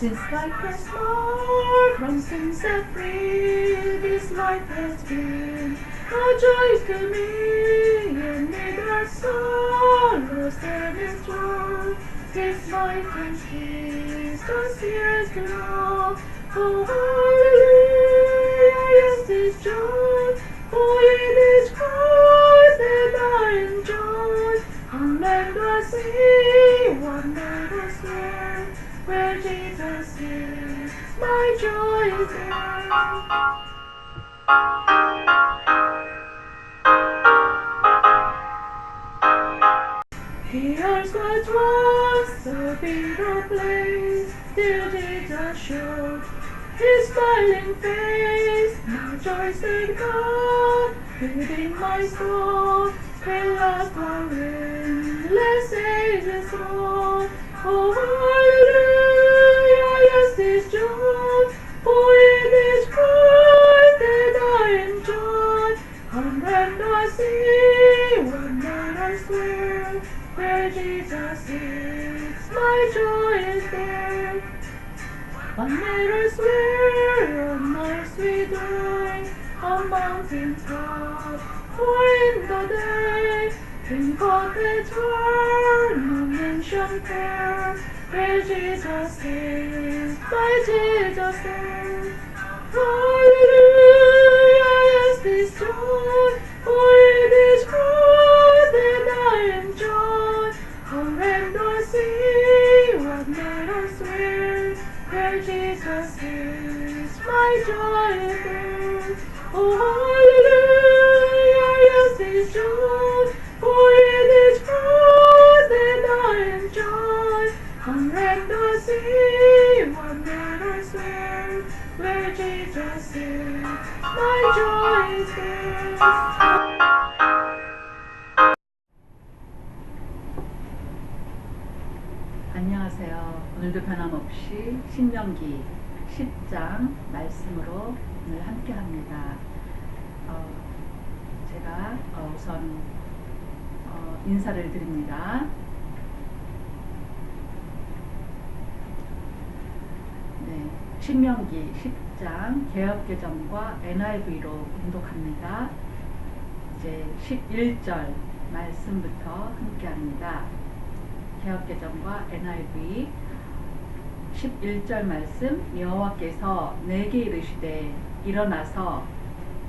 Since life has more from sin set free, this life has been a joy to me, and made our sorrows and its joy. This life has peace, just years to know. Oh, hallelujah, The earth was a bitter place, till Jesus showed his smiling face. Now joys in God within my soul, and love for endless ages old. Oh, hallelujah, Jesus is, my joy is there. Night I swear, on my sweet way, on mountain top, for in the day, in cottage worn, mansion fair, where Jesus is, my Jesus is. My joy is there. Oh, hallelujah, yes, this joy, for it is Christ that I enjoy. On land or sea, what night or swear, where Jesus is, my joy is there. 안녕하세요. 오늘도 변함없이 신명기 10장 말씀으로 오늘 함께 합니다. 어, 제가 어, 우선 어, 인사를 드립니다. 네, 신명기 10장 개혁개정과 NIV로 공독합니다. 이제 11절 말씀부터 함께 합니다. 개혁개정과 NIV 11절 말씀 여호와께서 내게 이르시되 일어나서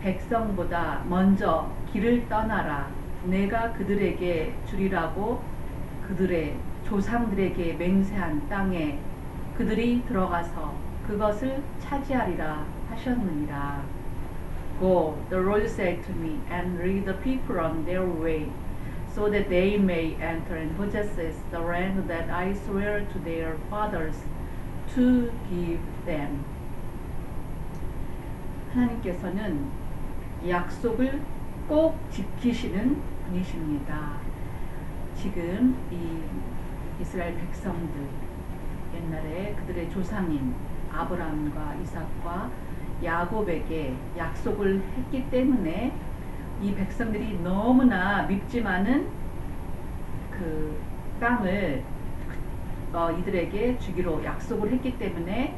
백성보다 먼저 길을 떠나라 내가 그들에게 주리라고 그들의 조상들에게 맹세한 땅에 그들이 들어가서 그것을 차지하리라 하셨느니라 Go, the Lord said to me, and lead the people on their way, so that they may enter and possess the land that I swear to their fathers to give them. 하나님께서는 약속을 꼭 지키시는 분이십니다. 지금 이 이스라엘 백성들 옛날에 그들의 조상인 아브라함과 이삭과 야곱에게 약속을 했기 때문에 이 백성들이 너무나 밉지만은 그 땅을 어, 이들에게 주기로 약속을 했기 때문에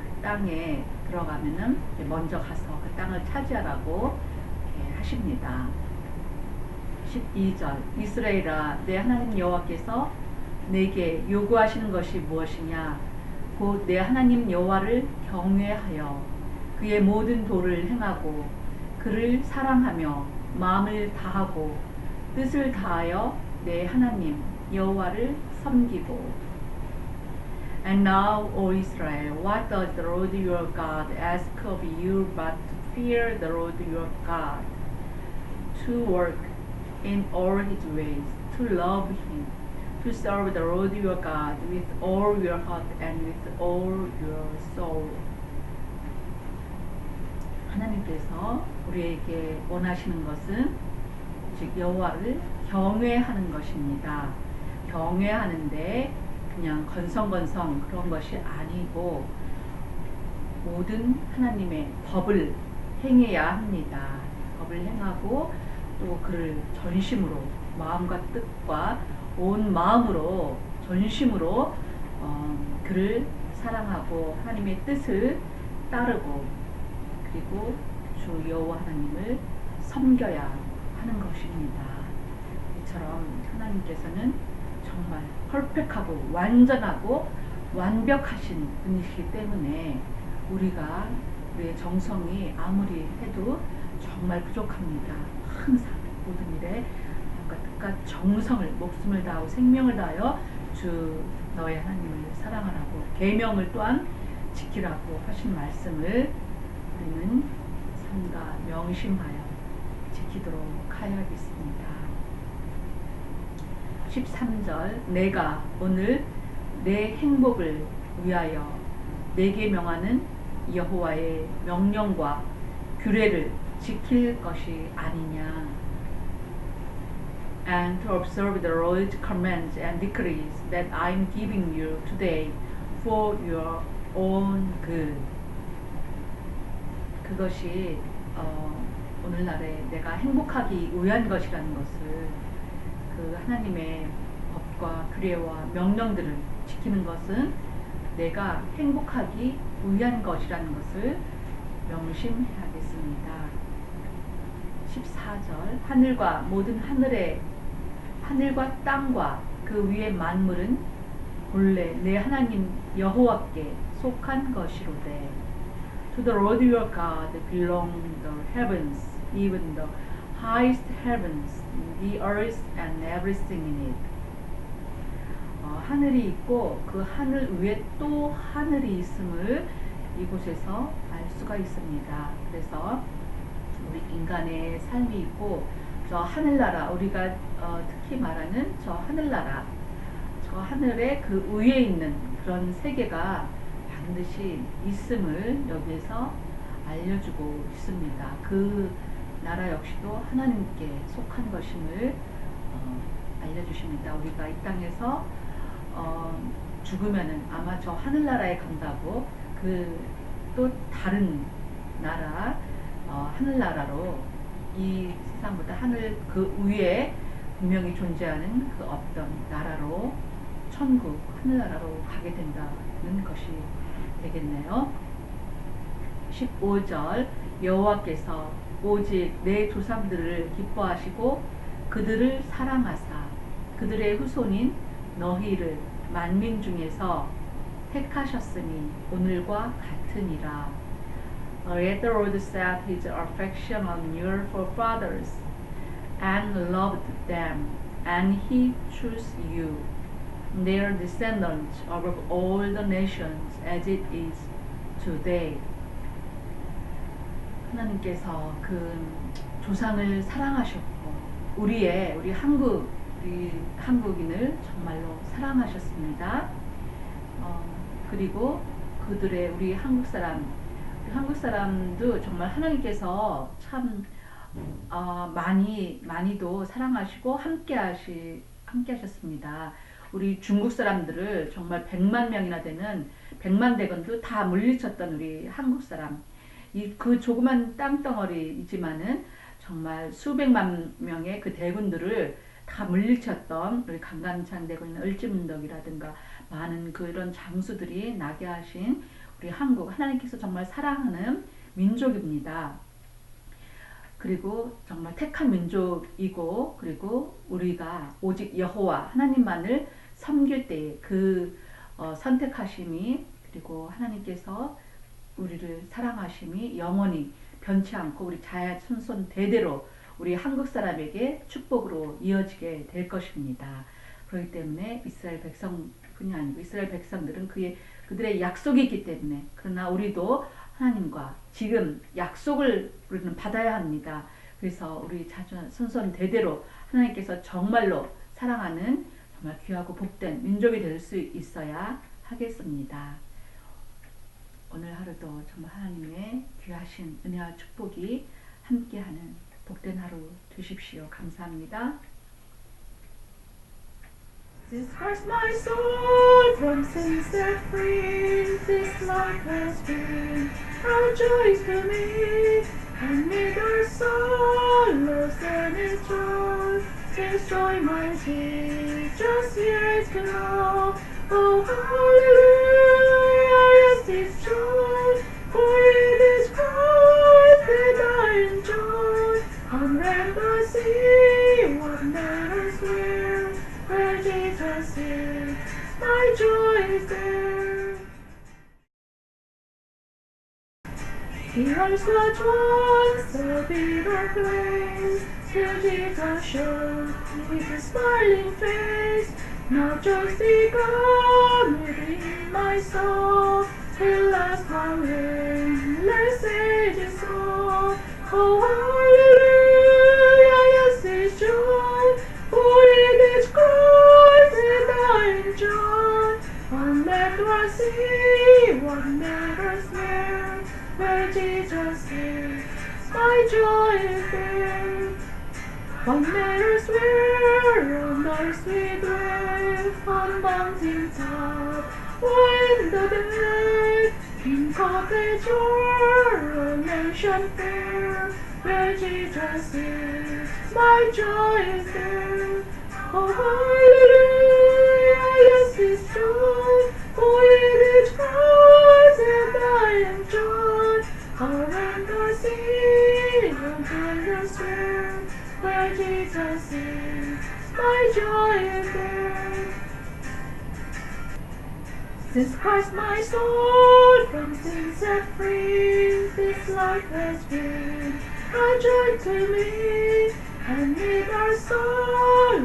그 땅에 들어가면은 먼저 가서 그 땅을 차지하라고 하십니다. 12절. 이스라엘아 내 하나님 여호와께서 내게 요구하시는 것이 무엇이냐? 곧 내 하나님 여호와를 경외하여 그의 모든 도를 행하고 그를 사랑하며 마음을 다하고 뜻을 다하여 내 하나님 여호와를 섬기고 And now, O Israel, what does the Lord your God ask of you but to fear the Lord your God, to work in all his ways, to love him, to serve the Lord your God with all your heart and with all your soul. 하나님께서 우리에게 원하시는 것은 즉 여호와를 경외하는 것입니다. 경외하는데 그냥 건성건성 그런 것이 아니고 모든 하나님의 법을 행해야 합니다. 법을 행하고 또 그를 전심으로 마음과 뜻과 온 마음으로 전심으로 어, 그를 사랑하고 하나님의 뜻을 따르고 그리고 주 여호와 하나님을 섬겨야 하는 것입니다. 이처럼 하나님께서는 정말 퍼펙하고 완전하고 완벽하신 분이시기 때문에 우리가 우리의 정성이 아무리 해도 정말 부족합니다. 항상 모든 일에 뜻과 정성을 목숨을 다하고 생명을 다하여 주 너의 하나님을 사랑하라고 계명을 또한 지키라고 하신 말씀을 우리는 삼가 명심하여 지키도록 하여야겠습니다. 13절 내가 오늘 내 행복을 위하여 내게 명하는 여호와의 명령과 규례를 지킬 것이 아니냐 and to observe the Lord's commands and decrees that I am giving you today for your own good 그것이 어, 오늘날에 내가 행복하기 위한 것이라는 것을 그 하나님의 법과 규례와 명령들을 지키는 것은 내가 행복하기 위한 것이라는 것을 명심해야겠습니다. 14절 하늘과 모든 하늘의 하늘과 땅과 그 위의 만물은 본래 내 하나님 여호와께 속한 것이로되 To the Lord your God belong the heavens, even the highest heavens, the earth and everything in it. 어, 하늘이 있고 그 하늘 위에 또 하늘이 있음을 이곳에서 알 수가 있습니다. 그래서 우리 인간의 삶이 있고 저 하늘나라 우리가 어, 특히 말하는 저 하늘나라 저 하늘의 그 위에 있는 그런 세계가 반드시 있음을 여기에서 알려주고 있습니다. 그 나라 역시도 하나님께 속한 것임을 어, 알려주십니다. 우리가 이 땅에서 어, 죽으면은 아마 저 하늘나라에 간다고 그 또 다른 나라 어, 하늘나라로 이 세상보다 하늘 그 위에 분명히 존재하는 그 어떤 나라로 천국 하늘나라로 가게 된다는 것이 되겠네요. 15절 여호와께서 오직 내 조상들을 기뻐하시고 그들을 사랑하사 그들의 후손인 너희를 만민 중에서 택하셨으니 오늘과 같으니라. Yet the Lord set his affection on your forefathers and loved them, and he chose you, their descendants above all the nations as it is today. 하나님께서 그 조상을 사랑하셨고 우리의 우리 한국 우리 한국인을 정말로 사랑하셨습니다. 어, 그리고 그들의 우리 한국 사람 우리 한국 사람도 정말 하나님께서 참 어, 많이 많이도 사랑하시고 함께하시 함께하셨습니다. 우리 중국 사람들을 정말 100만 명이나 되는 100만 대건도 다 물리쳤던 우리 한국 사람 이 그 조그만 땅덩어리이지만은 정말 수백만 명의 그 대군들을 다 물리쳤던 우리 강간창 대군 을지문덕이라든가 많은 그런 장수들이 나게 하신 우리 한국 하나님께서 정말 사랑하는 민족입니다. 그리고 정말 택한 민족이고 그리고 우리가 오직 여호와 하나님만을 섬길 때에 그 어, 선택하심이 그리고 하나님께서 우리를 사랑하심이 영원히 변치 않고 우리 자손손 대대로 우리 한국 사람에게 축복으로 이어지게 될 것입니다. 그렇기 때문에 이스라엘 백성뿐이 아니고 이스라엘 백성들은 그의 그들의 약속이 있기 때문에 그러나 우리도 하나님과 지금 약속을 우리는 받아야 합니다. 그래서 우리 자손 손손 대대로 하나님께서 정말로 사랑하는 정말 귀하고 복된 민족이 될 수 있어야 하겠습니다. 오늘 하루도 정말 하나님의 귀하신 은혜와 축복이 함께하는 복된 하루 되십시오. 감사합니다. Was my soul from sin set free. This life has been a joy to me. And made our sorrows and its joy. This joy my Jesus years to know. Oh, hallelujah, joy. For it is Christ that I enjoy. On the sea, what matters where, where Jesus is, my joy is there. He hears the joys, the bitter praise, till Jesus shows with his smiling face. Now joys begun within my soul, till last my endless ages so. Oh, hallelujah, yes, it's joy, for it is Christ that I enjoy. On land or sea, what matters there, where Jesus is, my joy is there. What matters where on earth we dwell, on mountain top, when the day, cottage or a nation fair, where Jesus is, my joy is there. Oh, hallelujah, yes, it's joy, for it is Christ and I enjoy. Around the sea, and the square, where Jesus is, my joy is there. Since Christ my soul from sin set free, this life has been a joy to me. And in our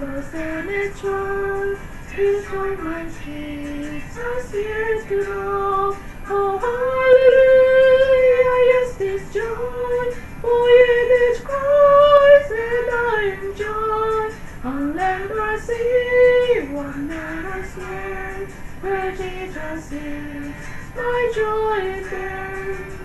lost and its joy, His joy my Jesus years to know. Oh, hallelujah, yes, this joy, oh, for it is Christ and I enjoy. On land or sea, what matters where, where Jesus is, my joy is there.